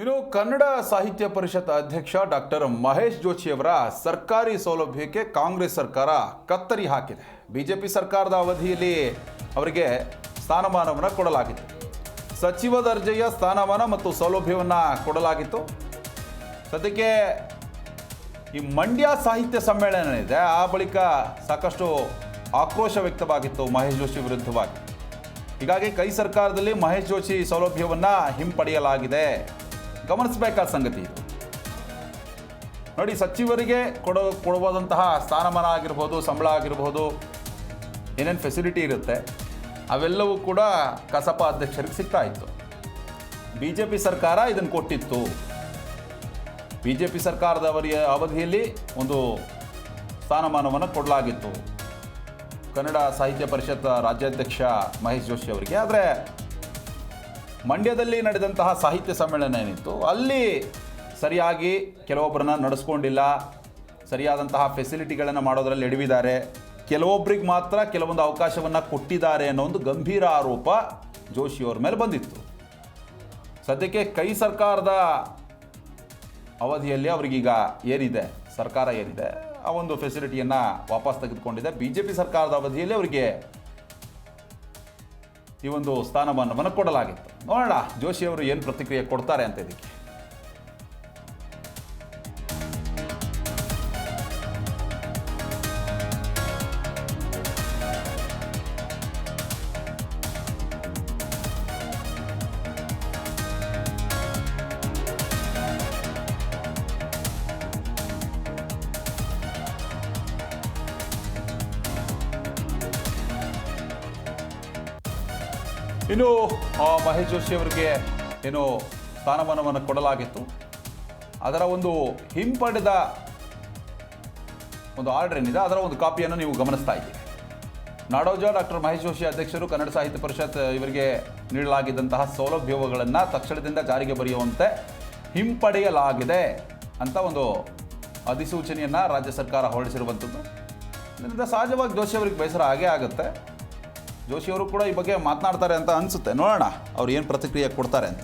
ಇನ್ನು ಕನ್ನಡ ಸಾಹಿತ್ಯ ಪರಿಷತ್ ಅಧ್ಯಕ್ಷ ಡಾಕ್ಟರ್ ಮಹೇಶ್ ಜೋಶಿಯವರ ಸರ್ಕಾರಿ ಸೌಲಭ್ಯಕ್ಕೆ ಕಾಂಗ್ರೆಸ್ ಸರ್ಕಾರ ಕತ್ತರಿ ಹಾಕಿದೆ. ಬಿಜೆಪಿ ಸರ್ಕಾರದ ಅವಧಿಯಲ್ಲಿ ಅವರಿಗೆ ಸ್ಥಾನಮಾನವನ್ನು ಕೊಡಲಾಗಿತ್ತು. ಸಚಿವ ದರ್ಜೆಯ ಸ್ಥಾನಮಾನ ಮತ್ತು ಸೌಲಭ್ಯವನ್ನು ಕೊಡಲಾಗಿತ್ತು. ಸದ್ಯಕ್ಕೆ ಈ ಮಂಡ್ಯ ಸಾಹಿತ್ಯ ಸಮ್ಮೇಳನ ಇದೆ. ಆ ಬಳಿಕ ಸಾಕಷ್ಟು ಆಕ್ರೋಶ ವ್ಯಕ್ತವಾಗಿತ್ತು ಮಹೇಶ್ ಜೋಶಿ ವಿರುದ್ಧವಾಗಿ. ಹೀಗಾಗಿ ಕೈ ಸರ್ಕಾರದಲ್ಲಿ ಮಹೇಶ್ ಜೋಶಿ ಸೌಲಭ್ಯವನ್ನು ಹಿಂಪಡೆಯಲಾಗಿದೆ. ಗಮನಿಸಬೇಕಾದ ಸಂಗತಿ ಇದು. ನೋಡಿ, ಸಚಿವರಿಗೆ ಕೊಡೋ ಕೊಡುವುದಂತಹ ಸ್ಥಾನಮಾನ ಆಗಿರ್ಬೋದು, ಸಂಬಳ ಆಗಿರ್ಬೋದು, ಏನೇನು ಫೆಸಿಲಿಟಿ ಇರುತ್ತೆ, ಅವೆಲ್ಲವೂ ಕೂಡ ಕಸಪ ಅಧ್ಯಕ್ಷರಿಗೆ ಸಿಗ್ತಾ ಇತ್ತು. ಬಿ ಜೆ ಪಿ ಸರ್ಕಾರ ಇದನ್ನು ಕೊಟ್ಟಿತ್ತು. ಬಿ ಜೆ ಪಿ ಸರ್ಕಾರದ ಅವರಿಯ ಅವಧಿಯಲ್ಲಿ ಒಂದು ಸ್ಥಾನಮಾನವನ್ನು ಕೊಡಲಾಗಿತ್ತು. ಕನ್ನಡ ಸಾಹಿತ್ಯ ಪರಿಷತ್ ರಾಜ್ಯಾಧ್ಯಕ್ಷ ಮಹೇಶ್ ಜೋಶಿ ಅವರಿಗೆ. ಆದರೆ ಮಂಡ್ಯದಲ್ಲಿ ನಡೆದಂತಹ ಸಾಹಿತ್ಯ ಸಮ್ಮೇಳನ ಏನಿತ್ತು, ಅಲ್ಲಿ ಸರಿಯಾಗಿ ಕೆಲವೊಬ್ಬರನ್ನ ನಡೆಸ್ಕೊಂಡಿಲ್ಲ, ಸರಿಯಾದಂತಹ ಫೆಸಿಲಿಟಿಗಳನ್ನು ಮಾಡೋದ್ರಲ್ಲಿ ಎಡವಿದ್ದಾರೆ. ಕೆಲವೊಬ್ಬರಿಗೆ ಮಾತ್ರ ಕೆಲವೊಂದು ಅವಕಾಶವನ್ನು ಕೊಟ್ಟಿದ್ದಾರೆ ಅನ್ನೋ ಒಂದು ಗಂಭೀರ ಆರೋಪ ಜೋಶಿಯವ್ರ ಮೇಲೆ ಬಂದಿತ್ತು. ಸದ್ಯಕ್ಕೆ ಕೈ ಸರ್ಕಾರದ ಅವಧಿಯಲ್ಲಿ ಅವರಿಗೀಗ ಏನಿದೆ ಸರ್ಕಾರ ಏನಿದೆ ಆ ಒಂದು ಫೆಸಿಲಿಟಿಯನ್ನು ವಾಪಸ್ ತೆಗೆದುಕೊಂಡಿದೆ. ಬಿ ಜೆ ಪಿ ಸರ್ಕಾರದ ಅವಧಿಯಲ್ಲಿ ಅವರಿಗೆ ಈ ಒಂದು ಸ್ಥಾನಮಾನವನ್ನು ಕೊಡಲಾಗಿತ್ತು ನೋಡೋಣ ಜೋಶಿಯವರು ಏನು ಪ್ರತಿಕ್ರಿಯೆ ಕೊಡ್ತಾರೆ ಅಂತ ಇದಕ್ಕೆ. ಇನ್ನು ಮಹೇಶ್ ಜೋಶಿ ಅವರಿಗೆ ಏನು ಸ್ಥಾನಮಾನವನ್ನು ಕೊಡಲಾಗಿತ್ತು. ಅದರ ಒಂದು ಹಿಂಪಡೆದ ಒಂದು ಆರ್ಡರ್ ಏನಿದೆ, ಅದರ ಒಂದು ಕಾಪಿಯನ್ನು ನೀವು ಗಮನಿಸ್ತಾ ಇದ್ದೀರಿ. ನಾಡೋಜ ಡಾಕ್ಟರ್ ಮಹೇಶ್ ಜೋಶಿ ಅಧ್ಯಕ್ಷರು ಕನ್ನಡ ಸಾಹಿತ್ಯ ಪರಿಷತ್ ಇವರಿಗೆ ನೀಡಲಾಗಿದ್ದಂತಹ ಸೌಲಭ್ಯಗಳನ್ನು ತಕ್ಷಣದಿಂದ ಜಾರಿಗೆ ಬರೆಯುವಂತೆ ಹಿಂಪಡೆಯಲಾಗಿದೆ ಅಂತ ಒಂದು ಅಧಿಸೂಚನೆಯನ್ನು ರಾಜ್ಯ ಸರ್ಕಾರ ಹೊರಡಿಸಿರುವಂಥದ್ದು. ಇದರಿಂದ ಸಹಜವಾಗಿ ಜೋಶಿ ಅವರಿಗೆ ಬೇಸರ ಆಗೇ ಆಗುತ್ತೆ. ಜೋಶಿ ಅವರು ಕೂಡ ಈ ಬಗ್ಗೆ ಮಾತನಾಡ್ತಾರೆ ಅಂತ ಅನಿಸುತ್ತೆ. ನೋಡೋಣ ಅವ್ರು ಏನು ಪ್ರತಿಕ್ರಿಯೆ ಕೊಡ್ತಾರೆ ಅಂತ.